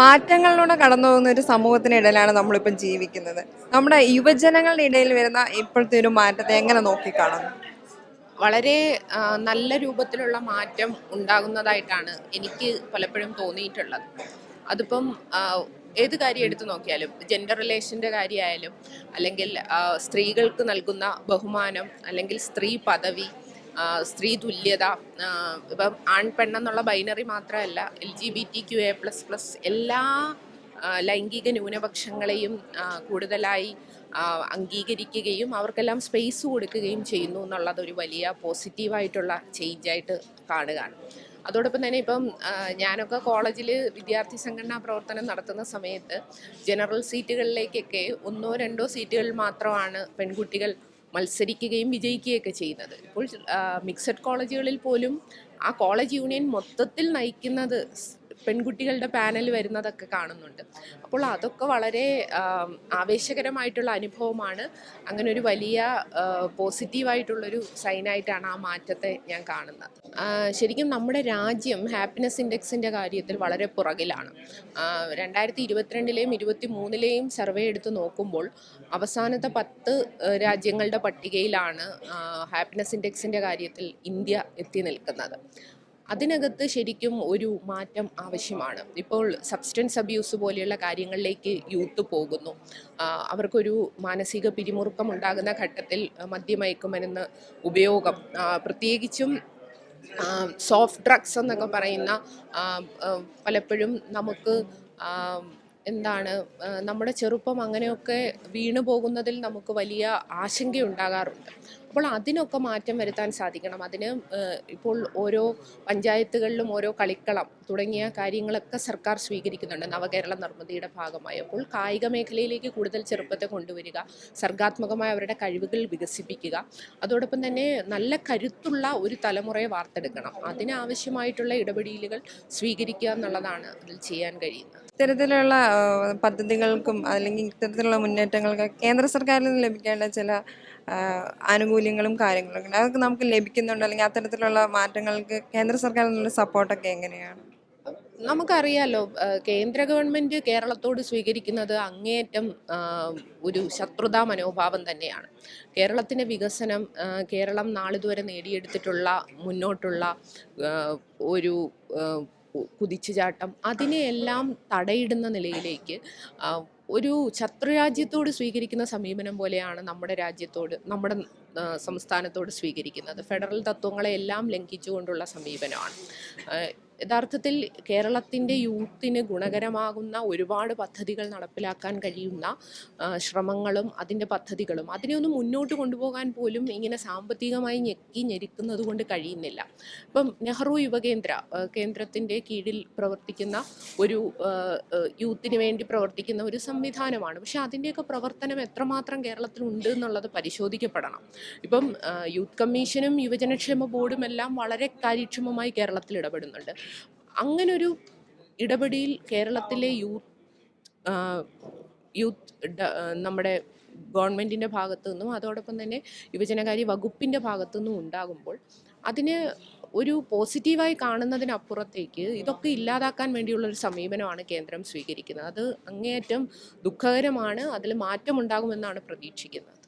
മാറ്റങ്ങളിലൂടെ കടന്നു പോകുന്ന ഒരു സമൂഹത്തിനിടയിലാണ് നമ്മളിപ്പം ജീവിക്കുന്നത്. നമ്മുടെ യുവജനങ്ങളുടെ ഇടയിൽ വരുന്ന ഇപ്പോഴത്തെ ഒരു മാറ്റത്തെ എങ്ങനെ നോക്കിക്കാണുന്നു? വളരെ നല്ല രൂപത്തിലുള്ള മാറ്റം ഉണ്ടാകുന്നതായിട്ടാണ് എനിക്ക് പലപ്പോഴും തോന്നിയിട്ടുള്ളത്. അതിപ്പം ഏത് കാര്യം എടുത്തു നോക്കിയാലും ജെൻഡർ റിലേഷന്റെ കാര്യമായാലും അല്ലെങ്കിൽ സ്ത്രീകൾക്ക് നൽകുന്ന ബഹുമാനം അല്ലെങ്കിൽ സ്ത്രീ പദവി സ്ത്രീ തുല്യത ഇപ്പം ആൺ പെണ്ണെന്നുള്ള ബൈനറി മാത്രമല്ല L G B T Q A plus plus എല്ലാ ലൈംഗിക ന്യൂനപക്ഷങ്ങളെയും കൂടുതലായി അംഗീകരിക്കുകയും അവർക്കെല്ലാം സ്പേസ് കൊടുക്കുകയും ചെയ്യുന്നു എന്നുള്ളത് ഒരു വലിയ പോസിറ്റീവായിട്ടുള്ള ചേഞ്ചായിട്ട് കാണുകയാണ്. അതോടൊപ്പം തന്നെ ഇപ്പം ഞാനൊക്കെ കോളേജിൽ വിദ്യാർത്ഥി സംഘടനാ പ്രവർത്തനം നടത്തുന്ന സമയത്ത് ജനറൽ സീറ്റുകളിലേക്കൊക്കെ ഒന്നോ രണ്ടോ സീറ്റുകൾ മാത്രമാണ് പെൺകുട്ടികൾ മത്സരിക്കുകയും വിജയിക്കുകയൊക്കെ ചെയ്യുന്നത്. ഇപ്പോൾ മിക്സഡ് കോളേജുകളിൽ പോലും ആ കോളേജ് യൂണിയൻ മൊത്തത്തിൽ നയിക്കുന്നത് പെൺകുട്ടികളുടെ പാനൽ വരുന്നതൊക്കെ കാണുന്നുണ്ട്. അപ്പോൾ അതൊക്കെ വളരെ ആവേശകരമായിട്ടുള്ള അനുഭവമാണ്. അങ്ങനെ ഒരു വലിയ പോസിറ്റീവായിട്ടുള്ളൊരു സൈനായിട്ടാണ് ആ മാറ്റത്തെ ഞാൻ കാണുന്നത്. ശരിക്കും നമ്മുടെ രാജ്യം ഹാപ്പിനെസ് ഇൻഡെക്സിന്റെ കാര്യത്തിൽ വളരെ പുറകിലാണ്. രണ്ടായിരത്തി ഇരുപത്തിരണ്ടിലെയും ഇരുപത്തി മൂന്നിലെയും സർവേ എടുത്ത് നോക്കുമ്പോൾ അവസാനത്തെ പത്ത് രാജ്യങ്ങളുടെ പട്ടികയിലാണ് ഹാപ്പിനെസ് ഇൻഡെക്സിന്റെ കാര്യത്തിൽ ഇന്ത്യ എത്തി നിൽക്കുന്നത്. അതിനകത്ത് ശരിക്കും ഒരു മാറ്റം ആവശ്യമാണ്. ഇപ്പോൾ സബ്സ്റ്റൻസ് അബ്യൂസ് പോലെയുള്ള കാര്യങ്ങളിലേക്ക് യൂത്ത് പോകുന്നു. അവർക്കൊരു മാനസിക പിരിമുറുക്കം ഉണ്ടാകുന്ന ഘട്ടത്തിൽ മദ്യമയക്കുമരുന്ന് ഉപയോഗം പ്രത്യേകിച്ചും സോഫ്റ്റ് ഡ്രഗ്സ് എന്നൊക്കെ പറയുന്ന പലപ്പോഴും നമുക്ക് എന്താണ് നമ്മുടെ ചെറുപ്പം അങ്ങനെയൊക്കെ വീണു പോകുന്നതിൽ നമുക്ക് വലിയ ആശങ്കയുണ്ടാകാറുണ്ട്. അപ്പോൾ അതിനൊക്കെ മാറ്റം വരുത്താൻ സാധിക്കണം. അതിന് ഇപ്പോൾ ഓരോ പഞ്ചായത്തുകളിലും ഓരോ കളിക്കളം തുടങ്ങിയ കാര്യങ്ങളൊക്കെ സർക്കാർ സ്വീകരിക്കുന്നുണ്ട്. നവകേരള നിർമ്മിതിയുടെ ഭാഗമായി. അപ്പോൾ കായിക മേഖലയിലേക്ക് കൂടുതൽ ചെറുപ്പത്തെ കൊണ്ടുവരിക സർഗാത്മകമായ അവരുടെ കഴിവുകൾ വികസിപ്പിക്കുക അതോടൊപ്പം തന്നെ നല്ല കരുത്തുള്ള ഒരു തലമുറയെ വാർത്തെടുക്കണം. അതിനാവശ്യമായിട്ടുള്ള ഇടപെടലുകൾ സ്വീകരിക്കുക എന്നുള്ളതാണ് അതിൽ ചെയ്യാൻ കഴിയുന്നത്. ഇത്തരത്തിലുള്ള പദ്ധതികൾക്കും അല്ലെങ്കിൽ ഇത്തരത്തിലുള്ള മുന്നേറ്റങ്ങൾക്കും കേന്ദ്ര സർക്കാരിൽ നിന്ന് ലഭിക്കേണ്ട ചില ആനുകൂല്യങ്ങളും കാര്യങ്ങളും അതൊക്കെ നമുക്ക് ലഭിക്കുന്നുണ്ട്. അല്ലെങ്കിൽ അത്തരത്തിലുള്ള മാറ്റങ്ങൾക്ക് കേന്ദ്ര സർക്കാരിൽ നിന്നുള്ള സപ്പോർട്ടൊക്കെ എങ്ങനെയാണ്? നമുക്കറിയാലോ കേന്ദ്ര ഗവൺമെന്റ് കേരളത്തോട് സ്വീകരിക്കുന്നത് അങ്ങേയറ്റം ഒരു ശത്രുതാ മനോഭാവം തന്നെയാണ്. കേരളത്തിന്റെ വികസനം കേരളം നാളിതുവരെ നേടിയെടുത്തിട്ടുള്ള മുന്നോട്ടുള്ള ഒരു കുതിച്ചുചാട്ടം അതിനെയെല്ലാം തടയിടുന്ന നിലയിലേക്ക് ഒരു ശത്രുരാജ്യത്തോട് സ്വീകരിക്കുന്ന സമീപനം പോലെയാണ് നമ്മുടെ രാജ്യത്തോട് നമ്മുടെ സംസ്ഥാനത്തോട് സ്വീകരിക്കുന്നത്. ഫെഡറൽ തത്വങ്ങളെ എല്ലാം ലംഘിച്ചുകൊണ്ടുള്ള സമീപനമാണ്. യഥാർത്ഥത്തിൽ കേരളത്തിന്റെ യൂത്തിന് ഗുണകരമാകുന്ന ഒരുപാട് പദ്ധതികൾ നടപ്പിലാക്കാൻ കഴിയുന്ന ശ്രമങ്ങളും അതിന്റെ പദ്ധതികളും അതിനെ ഒന്ന് മുന്നോട്ട് കൊണ്ടുപോകാൻ പോലും ഇങ്ങനെ സാമ്പത്തികമായി ഞെക്കി ഞെരുക്കുന്നത് കൊണ്ട് കഴിയുന്നില്ല. ഇപ്പം നെഹ്റു യുവകേന്ദ്ര കേന്ദ്രത്തിന്റെ കീഴിൽ പ്രവർത്തിക്കുന്ന ഒരു യൂത്തിന് വേണ്ടി പ്രവർത്തിക്കുന്ന ഒരു സംവിധാനമാണ്. പക്ഷെ അതിന്റെയൊക്കെ പ്രവർത്തനം എത്രമാത്രം കേരളത്തിലുണ്ട് എന്നുള്ളത് പരിശോധിക്കപ്പെടണം. ഇപ്പം യൂത്ത് കമ്മീഷനും യുവജനക്ഷേമ ബോർഡും എല്ലാം വളരെ കാര്യക്ഷമമായി കേരളത്തിൽ ഇടപെടുന്നുണ്ട്. അങ്ങനൊരു ഇടപെടിയിൽ കേരളത്തിലെ യൂത്ത് യൂത്ത് നമ്മുടെ ഗവൺമെന്റിന്റെ ഭാഗത്തു നിന്നും അതോടൊപ്പം തന്നെ യുവജനകാര്യ വകുപ്പിന്റെ ഭാഗത്തു നിന്നും ഉണ്ടാകുമ്പോൾ അതിന് ഒരു പോസിറ്റീവായി കാണുന്നതിനപ്പുറത്തേക്ക് ഇതൊക്കെ ഇല്ലാതാക്കാൻ വേണ്ടിയുള്ള ഒരു സമീപനമാണ് കേന്ദ്രം സ്വീകരിക്കുന്നത്. അത് അങ്ങേയറ്റം ദുഃഖകരമാണ്. അതിൽ മാറ്റമുണ്ടാകുമെന്നാണ് പ്രതീക്ഷിക്കുന്നത്.